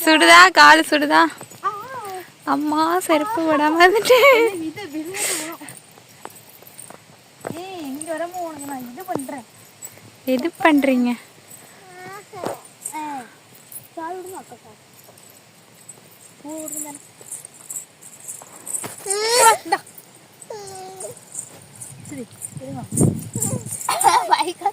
சுடுது கால் சுடுதா? அம்மா செருப்பு விடாம வந்துட்டு இது விழுந்து ஏய் இங்க வரமோ உனக்கு நான் இது பண்றேன் எது பண்றீங்க சால் விடுங்க அக்கா சால் பூ விடுங்க சரி இருங்க பைக்கா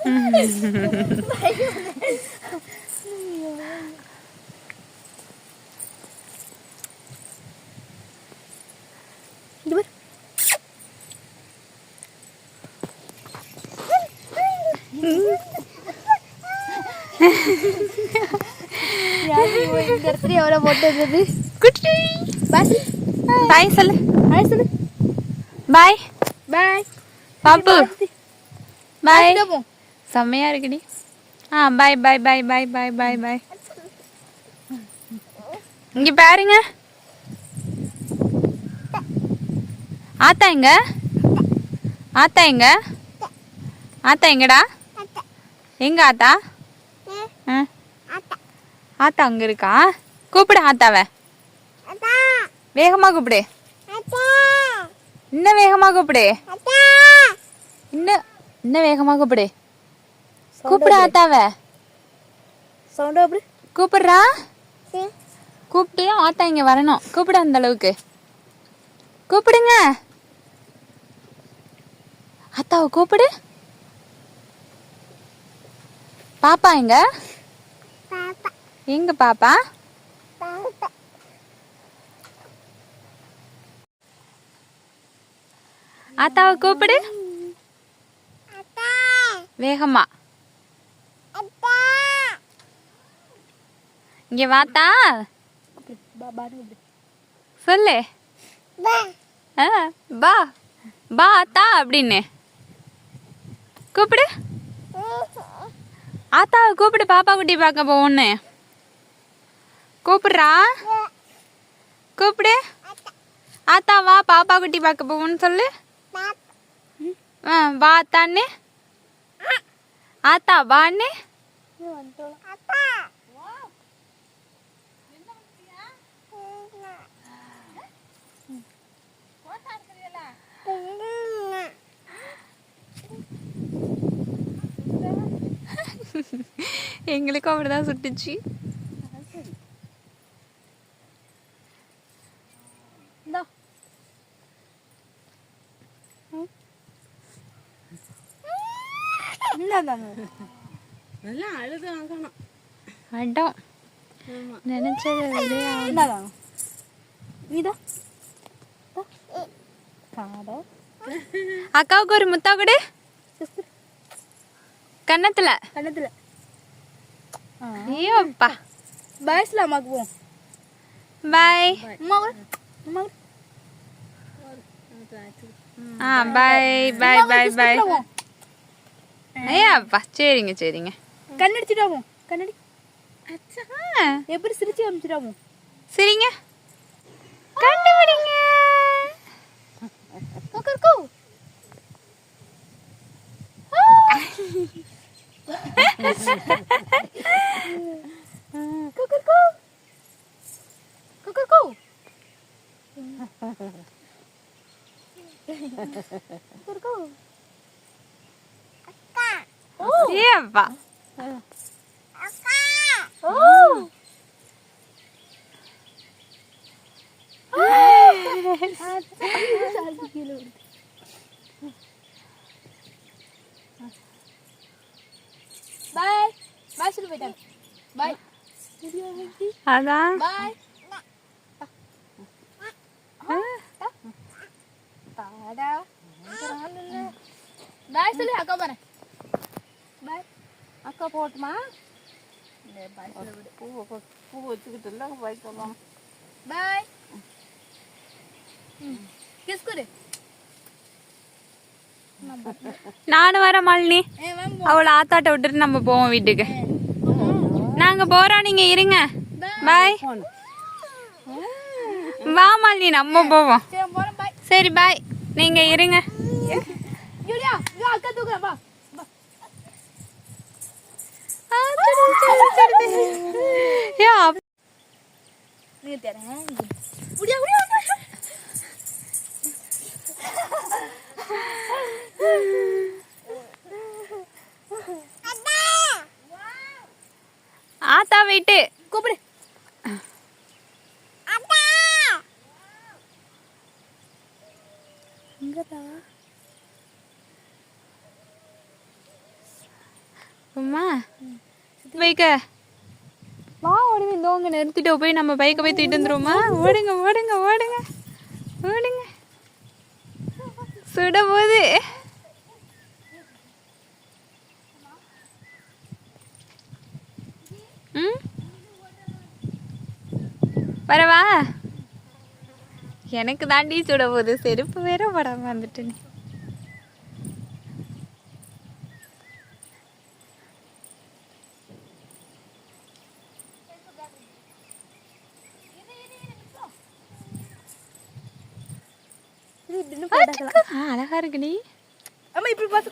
இது இந்த இடத்துல எவ்வளோ போட்டு இருந்தது குட்டி. பாய் பாய் சொல்லு. சொல்லு. பாய் பாய் பாப்பு. பாய் போ செம்மையா இருக்குடி. ஆ பாய் பாய் பாய் பாய் பாய் பாய் பாய் இங்க பாருங்க. ஆத்தா எங்க? ஆத்தா எங்க? ஆத்தா எங்கடா? எங்க ஆத்தா. ஆத்தா அங்க இருக்கா? கூப்பிடு ஆத்தாவ. வேகமா கூப்பிடு. இன்னும் வேகமா கூப்பிடு. இன்னும் இன்னும் வேகமா கூப்பிடு. கூப்பிடு ஆத்தாவ. கூப்பிடுறா? கூப்பிட்டு ஆத்தா இங்க வரணும். கூப்பிடு அந்த அளவுக்கு. கூப்பிடுங்க. ஆத்தாவை கூப்பிடு. பாப்பா எங்க? எங்க பாப்பா? ஆத்தாவை கூப்பிடு. வேகமா. இங்க வாத்தா சொல்லு. பா பா ஆத்தா அப்படின்னு. கூப்பிடு. ஆத்தாவை கூப்பிடு பாப்பா குட்டி பார்க்க போவோன்னு கூப்பிடுறா? கூப்பிடு. ஆத்தா வா பாப்பா குட்டி பார்க்க போவோன்னு சொல்லு. ஆ வா ஆத்தான்னு ஆத்தா வான்னு எங்களுக்கும் சுட்டுச்சு. எல்லாம் அழுது ஆகணும் அடம் நினைச்சது. இந்தாங்க இதா காடை அக்காவுக்கு ஒரு முத்தா கொடு. கன்னத்துல. கண்ணத்துல ஐயோ அப்பா பாய்ஸ்ல அம்மாக்கு போவோம் பாய் அம்மா வா. அம்மா வா. ஆ பாய் பாய் பாய் பாய் போவோம். ஐயா அப்பா சரிங்க சரிங்க கண்ணடிச்சுட்டாவும் கண்ணடி ஆ, எப்படி சிரிச்சு அமிச்சிட்டாவும் சரிங்க கண்டுபிடிங்க Cucu, cucu. Cucu, cucu. Viva! பாய் பாய் சொல்லு போயிட்டாங்க பாய் அதான் பாய் தாடா பாய் சொல்லு அக்கா பாரு பாய் அக்கா போட்டுமா பூ பூ வச்சுக்கிட்டு இல்லை வைக்கலாம் பாய் கிஸ் கொடு நானும் வரேன் மாலினி அவளை ஆத்தாட்ட விட்டுட்டு நம்ம போவோம் வீட்டுக்கு. நாங்க போறோம் நீங்க இருங்க. பாய் வா மாலினி நம்ம போவோம். சரி பாய் நீங்க இருங்க. ஏ, வாங்கி ஆத்தா வெயிட்டு கூப்பிடு. அம்மா பைக்க வா ஓடி இந்தோங்க நிறுத்திட்டு போய் நம்ம பைக்கை போய் தூக்கிட்டு வந்துருவோமா ஓடுங்க ஓடுங்க ஓடுங்க. ஓடுங்க. சுட போகுது வரவா எனக்கு தாண்டி சுட போகுது. செருப்பு வேற படாம ஆ, அழகா இருக்குடி அம்மா இப்படி பார்த்து.